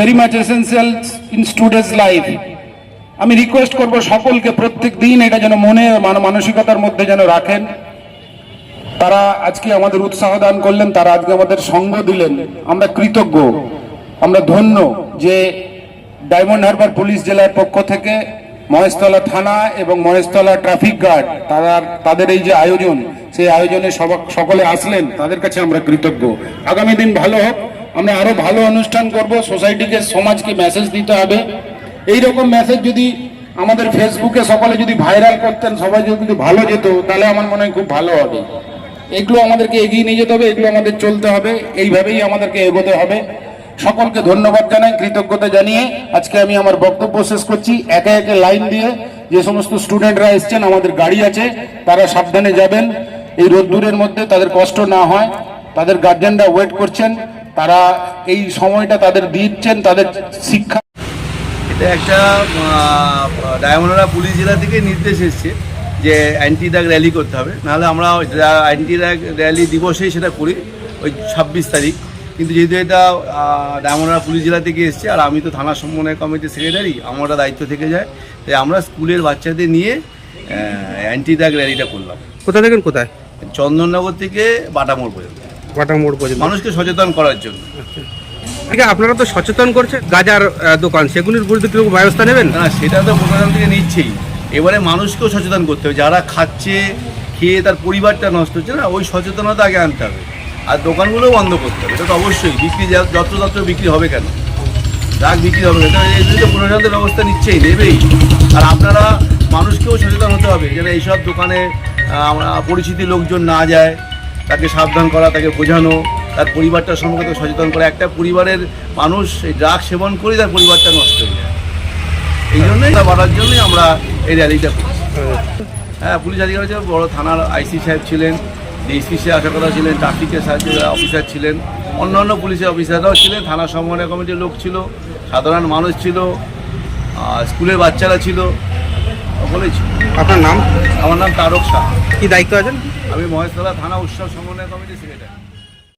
Very much essential in students life আমি request করব সকলকে প্রত্যেক দিন এটা যেন মনে মান- মানসিকতার মধ্যে যেন রাখেন। তারা আজকে আমাদের উৎসাহ দান করলেন, তারা আজকে আমাদের সঙ্গ দিলেন। আমরা কৃতজ্ঞ। আমরা ধন্য যে ডায়মন্ড হারবার পুলিশ জেলার পক্ষ থেকে মহেশতলা থানা এবং মহেশতলা ট্রাফিক গার্ড তারা তাদের এই যে আয়োজন, সেই আয়োজনে সকলে আসলেন, তাদের কাছে আমরা কৃতজ্ঞ। আগামী দিন ভালো হোক। আমরা আরও ভালো অনুষ্ঠান করব। সোসাইটিকে সমাজকে মেসেজ দিতে হবে। এই রকম মেসেজ যদি আমাদের ফেসবুকে সকলে যদি ভাইরাল করতেন, সবাই যদি ভালো যেত, তাহলে আমার মনে হয় খুব ভালো হবে। এগুলো আমাদেরকে এগিয়ে নিয়ে যেতে হবে, এগুলো আমাদের চলতে হবে। এইভাবেই আমাদেরকে এগোতে হবে। সকলকে ধন্যবাদ জানাই, কৃতজ্ঞতা জানিয়ে আজকে আমি আমার বক্তব্য শেষ করছি। একে একে লাইন দিয়ে যে সমস্ত স্টুডেন্টরা এসছেন, আমাদের গাড়ি আছে, তারা সাবধানে যাবেন। এই রোদ্দুরের মধ্যে তাদের কষ্ট না হয়। তাদের গার্জেনরা ওয়েট করছেন। তারা এই সময়টা তাদের দিচ্ছেন তাদের শিক্ষা এটা একটা ডায়মন্ডরা পুলিশ জেলা থেকে নির্দেশ এসছে যে অ্যান্টি দাগ র্যালি করতে হবে। নাহলে আমরা অ্যান্টি দাগ র্যালি দিবসেই সেটা করি ওই ছাব্বিশ তারিখ। কিন্তু যেহেতু এটা ডায়মন্ডরা পুলিশ জেলা থেকে এসছে আর আমি তো থানা সমন্বয় কমিটির সেক্রেটারি আমার দায়িত্ব থেকে যায়। তাই আমরা স্কুলের বাচ্চাদের নিয়ে অ্যান্টি দাগ র্যালিটা করলাম। কোথা থেকে কোথায়? চন্দননগর থেকে বাটামোড় পর্যন্ত। বাটা মোড় পর্যন্ত। মানুষকে সচেতন করার জন্য। ঠিক আছে আপনারা তো সচেতন করছে গাজার দোকান সেগুলির বিরুদ্ধে কি কোনো ব্যবস্থা নেবেন? না সেটা তো প্রশাসন থেকে নিচ্ছেই। এবারে মানুষকেও সচেতন করতে হবে। যারা খাচ্ছে খেয়ে তার পরিবারটা নষ্ট হচ্ছে না ওই সচেতনতা আগে আনতে হবে। আর দোকানগুলোও বন্ধ করতে হবে। এটা তো অবশ্যই। বিক্রি যা- যত্রতত্র বিক্রি হবে কেন? রাগ বিক্রি হবে কেন? এই তো প্রশাসন তো ব্যবস্থা নিচ্ছেই নেবেই। আর আপনারা মানুষকেও সচেতন হতে হবে যেন এইসব দোকানে পরিচিতি লোকজন না যায়। তাকে সাবধান করা, তাকে বোঝানো, তার পরিবারটার সম্পর্কে তাকে সচেতন করা। একটা পরিবারের মানুষ এই ড্রাগ সেবন করে তার পরিবারটা নষ্ট হয়ে যায়। এই জন্যই বাড়ার জন্যই আমরা এই র্যালিটা করছি। হ্যাঁ পুলিশ আধিকারিক বড় থানার আইসি সাহেব ছিলেন, ডিএসপি সে আশা কথা ছিলেন ট্রাফিকের সাহায্য অফিসার ছিলেন, অন্যান্য পুলিশের অফিসাররাও ছিলেন, থানা সমন্বয় কমিটির লোক ছিল, সাধারণ মানুষ ছিল স্কুলের বাচ্চারা ছিল, সকলেই ছিল। আপনার নাম? আমার নাম তারক শাহ। কি দায়িত্ব আছেন? আমি মহেশতলা থানা উৎসব সমন্বয় কমিটির সেক্রেটারি